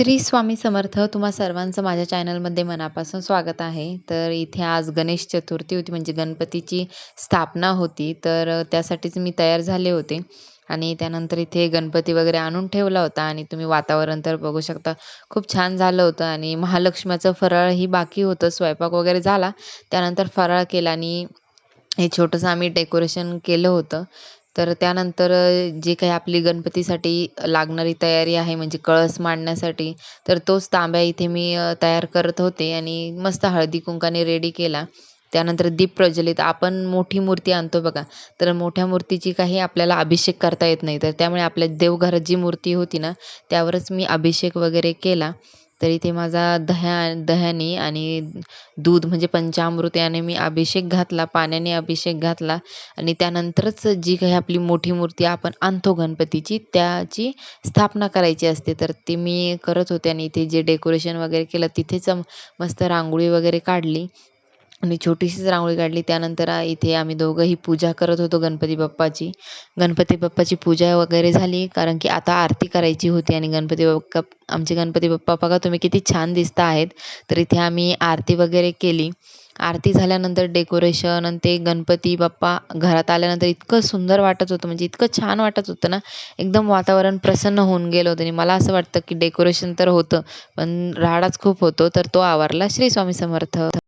श्री स्वामी समर्थ तुम्हा सर्वांचं माझ्या चॅनलमध्ये मनापासून स्वागत आहे. तर इथे आज गणेश चतुर्थी होती म्हणजे गणपतीची स्थापना होती. तर त्यासाठीच मी तयार झाले होते. आणि त्यानंतर इथे गणपती वगैरे आणून ठेवला होता. आणि तुम्ही वातावरण तर बघू शकता खूप छान झालं होतं. आणि महालक्ष्म्याचं फराळही बाकी होतं. स्वयंपाक वगैरे झाला. त्यानंतर फराळ केला आणि हे छोटंसं आम्ही डेकोरेशन केलं होतं. तर त्यानंतर जे काही आपली गणपतीसाठी लागणारी तयारी आहे म्हणजे कळस मांडण्यासाठी तर तोच तांब्या इथे मी तयार करत होते आणि मस्त हळदी कुंकाने रेडी केला. त्यानंतर दीप प्रज्वलित आपण मोठी मूर्ती आणतो बघा तर मोठ्या मूर्तीची काही आपल्याला अभिषेक करता येत नाही. तर त्यामुळे आपल्या देवघरात जी मूर्ती होती ना त्यावरच मी अभिषेक वगैरे केला. तर इथे माझा दह्या दह्याने आणि दूध म्हणजे पंचामृत याने मी अभिषेक घातला पाण्याने अभिषेक घातला आणि त्यानंतरच जी काही आपली मोठी मूर्ती आपण आणतो गणपतीची त्याची स्थापना करायची असते. तर ती मी करत होते आणि इथे जे डेकोरेशन वगैरे केलं तिथेच मस्त रांगोळी वगैरे काढली. आणि छोटीशीच रांगोळी काढली. त्यानंतर इथे आम्ही दोघंही पूजा करत होतो गणपती बाप्पाची. गणपती बाप्पाची पूजा वगैरे झाली कारण की आता आरती करायची होती आणि गणपती बाप्पा आमचे गणपती बाप्पा बघा तुम्ही किती छान दिसता आहेत. तर इथे आम्ही आरती वगैरे केली. आरती झाल्यानंतर डेकोरेशन आणि ते गणपती बाप्पा घरात आल्यानंतर इतकं सुंदर वाटत होतं म्हणजे इतकं छान वाटत होतं ना. एकदम वातावरण प्रसन्न होऊन गेलं होतं आणि मला असं वाटतं की डेकोरेशन तर होतं पण राडाच खूप होतो तर तो आवरला श्री स्वामी समर्थ.